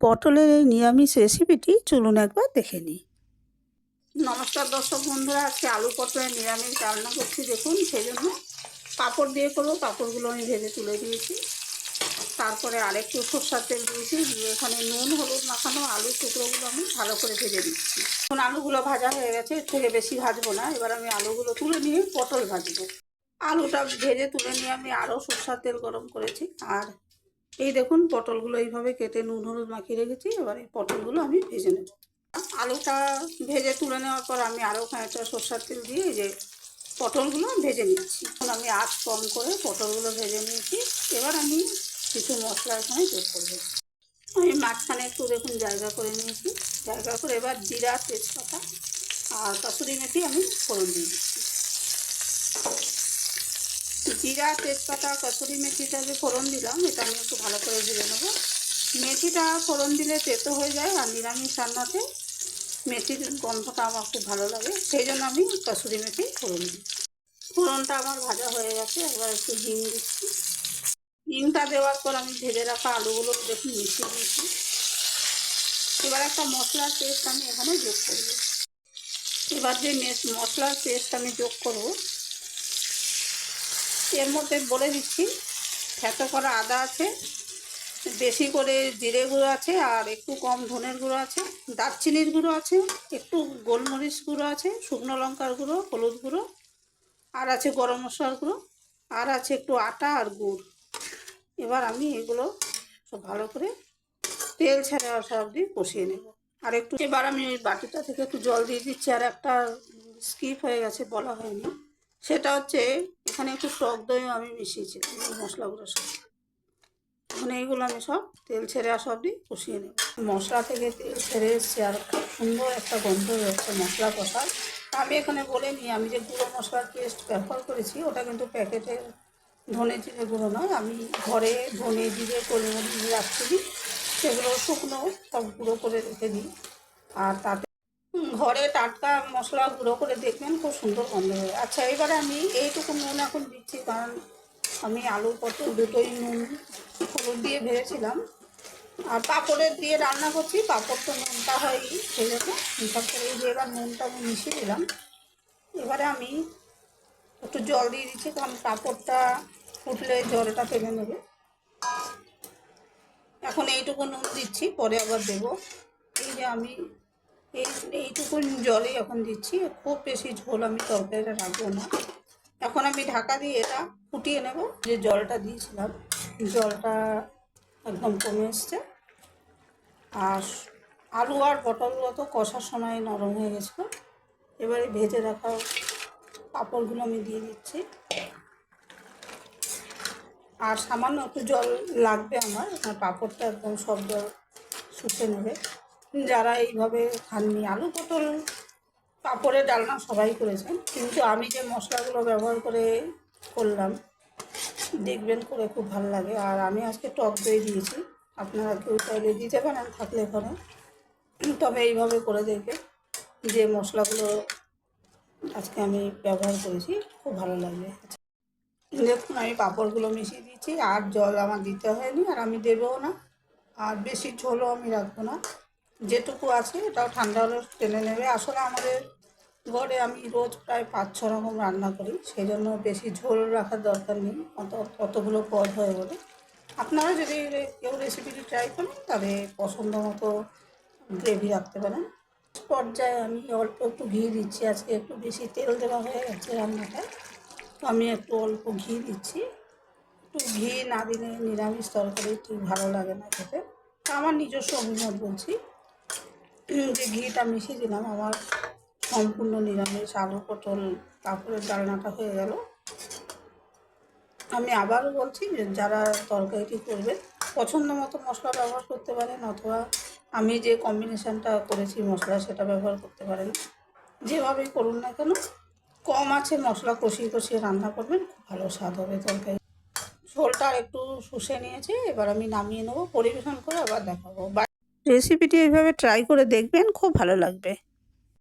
পটলের এই নিরামিষ রেসিপিটি চলুন একবার দেখে নিই। নমস্কার দর্শক বন্ধুরা, আজকে আলু পটলের নিরামিষ রান্না করছি। দেখুন, সেই জন্য পাঁপড় দিয়ে করব। পাঁপড়গুলো আমি ভেজে তুলে দিয়েছি। তারপরে আরেকটু সরষার তেল দিয়েছি। দিয়ে এখানে নুন, হলুদ মাখানো আলু টুকরোগুলো আমি ভালো করে ভেজে দিচ্ছি এখন আলুগুলো ভাজা হয়ে গেছে, এর থেকে বেশি ভাজবো না। এবার আমি আলুগুলো তুলে নিয়ে পটল ভাজবো। আলুটা ভেজে তুলে নিয়ে আমি আরও সরষার তেল গরম করেছি। আর এই দেখুন, পটলগুলো এইভাবে কেটে নুন, হলুদ মাখিয়ে রেখেছি। এবার এই পটলগুলো আমি ভেজে নেব। আলুটা ভেজে তুলে নেওয়ার পর আমি আরও খানিকটা সর্ষার তেল দিয়ে এই যে পটলগুলো ভেজে নিচ্ছি। এখন আমি আঁচ কম করে পটলগুলো ভেজে নিয়েছি। এবার আমি কিছু মশলা এখানে যোগ করব। আমি মাঝখানে একটু দেখুন জায়গা করে নিয়েছি। জায়গা করে এবার জিরা, তেজপাতা আর কসুরি মেথি আমি ফোড়ন দিয়ে দিচ্ছি। জিরা, তেজপাতা, কসুরি মেথিটা যে ফোড়ন দিলাম, এটা আমি একটু ভালো করে ভেজে নেব। মেথিটা ফোড়ন দিলে তেতো হয়ে যায় আর নিরামিষ রান্নাতে মেথির গন্ধটা আমার খুব ভালো লাগে, সেই জন্য আমি কসুরি মেথি ফোড়ন দিই। ফোড়নটা আমার ভাজা হয়ে গেছে, এবার একটু হিং দিচ্ছি। হিংটা দেওয়ার পর আমি ভেজে রাখা আলুগুলো দেখুন মিশিয়ে দিয়েছি এবার একটা মশলার পেস্ট আমি এখানে যোগ করব। এবার যে মশলার পেস্ট আমি যোগ করব এর মধ্যে বলে দিচ্ছি, থেতো করা আদা আছে, বেশি করে জিরে গুঁড়ো আছে আর একটু কম ধনের গুঁড়ো আছে, দারচিনির গুঁড়ো আছে, একটু গোলমরিচ গুঁড়ো আছে, শুকনো লঙ্কার গুঁড়ো, হলুদ গুঁড়ো, আর আছে গরম মশলার গুঁড়ো, আর আছে একটু আটা আর গুড়। এবার আমি এগুলো সব ভালো করে তেল ছেড়ে সব অবধি কষিয়ে নেব। আর একটু, এবার আমি বাটিটা থেকে একটু জল দিয়ে দিচ্ছি, আর একটা স্কিপ হয়ে গেছে, বলা হয়নি। সেটা হচ্ছে এখানে একটু টক দইও আমি মিশিয়েছিলাম, এই মশলাগুলোর সাথে এখন এইগুলো আমি সব তেল ছেড়ে আসা অবধি কষিয়ে নেব। মশলা থেকে তেল ছেড়ে এসছে আর খুব সুন্দর একটা গন্ধ হচ্ছে মশলা কষার। আমি এখানে বলে নিই, আমি যে গুঁড়ো মশলার পেস্ট ব্যবহার করেছি, ওটা কিন্তু প্যাকেটের ধনে জিরে গুঁড়ো নয়, আমি ঘরে ধনে জিরে কলিমরি দিই সেগুলো শুকনো সব গুঁড়ো করে রেখে দিই। আর তাতে ঘরে টাটকা মশলা গুঁড়ো করে দেখবেন খুব সুন্দর গন্ধ হয়। আচ্ছা এবারে আমি এইটুকু নুন এখন দিচ্ছি, কারণ আমি আলু পটল দুটোই নুন, হলুদ দিয়ে ভেজেছিলাম। আর পাঁপড়ের দিয়ে রান্না করছি, পাঁপড় তো নুনটা হয়ই সেই জন্য হিসাব করে দিয়ে এবার নুনটা আমি মিশিয়ে দিলাম। এবারে আমি একটু জল দিয়ে দিচ্ছি, কারণ পাঁপড়টা ফুটলে জলটা ফেলে নেবে এখন এইটুকু নুন দিচ্ছি, পরে আবার দেব। এই যে আমি এই এইটুকু জলই এখন দিচ্ছি। খুব বেশি ঝোল আমি তরকারিটা রাখব না। এখন আমি ঢাকা দিয়ে এটা ফুটিয়ে নেব। যে জলটা দিয়েছিলাম, জলটা একদম কমে এসছে। আর আলু আর পটলগুলো তো কষার সময় নরম হয়ে গেছিল। এবারে ভেজে রাখা পাঁপড়গুলো আমি দিয়ে দিচ্ছি। আর সামান্য একটু জল লাগবে আমার আমার পাঁপড়টা একদম সব জল শুষে নেবে। যারা এইভাবে খাননি, আলু পটল, পাঁপড়ের ডালনা সবাই করেছেন। কিন্তু আমি যে মশলাগুলো ব্যবহার করে করলাম, দেখবেন করে খুব ভালো লাগে। আর আমি আজকে টক দই দিয়েছি। আপনারা কেউ চাইলে দিতে পারেন, থাকলে পরে তবে এইভাবে করে দেখবে যে মশলাগুলো আজকে আমি ব্যবহার করেছি, খুব ভালো লাগবে। দেখুন, আমি পাঁপড়গুলো মিশিয়ে দিয়েছি। আর জল আমার দিতে হয়নি, আর আমি দেবও না। আর বেশি ঝোলও আমি রাখব না। যেটুকু আছে, এটাও ঠান্ডা হলে টেনে নেবে। আসলে আমাদের ঘরে আমি রোজ প্রায় পাঁচ ছ রকম রান্না করি সেই জন্য বেশি ঝোল রাখার দরকার নেই, অত, অতগুলো পদ হয়ে বলে আপনারা যদি কেউ রেসিপিটি ট্রাই করেন, তবে পছন্দ মতো গ্রেভি রাখতে পারেন। পর্যায়ে আমি অল্প একটু ঘি দিচ্ছি, আজকে একটু বেশি তেল দেওয়া হয়ে গেছে রান্নাটায়, তো আমি একটু অল্প ঘি দিচ্ছি। একটু ঘি না দিলে নিরামিষ তরকারি ঠিক ভালো লাগে না খেতে। আমার নিজস্ব অভিমত বলছি। যে ঘিটা মিশিয়ে দিলাম, আমার সম্পূর্ণ নিরামিষ আলু পটল কাপড়ের ডালনাটা হয়ে গেল। আমি আবারও বলছি যে যারা তরকারিটি করবে পছন্দ মতো মশলা ব্যবহার করতে পারেন, অথবা আমি যে কম্বিনেশানটা করেছি মশলা, সেটা ব্যবহার করতে পারেন। যেভাবেই করুন না কেন, কম আছে মশলা, কষিয়ে কষিয়ে রান্না করবেন, খুব ভালো স্বাদ হবে তরকারি। ঝোলটা একটু শুষে নিয়েছি, এবার আমি নামিয়ে নেব, পরিবেশন করে আবার দেখাবো। রেসিপিটি এইভাবে ট্রাই করে দেখবেন খুব ভালো লাগবে।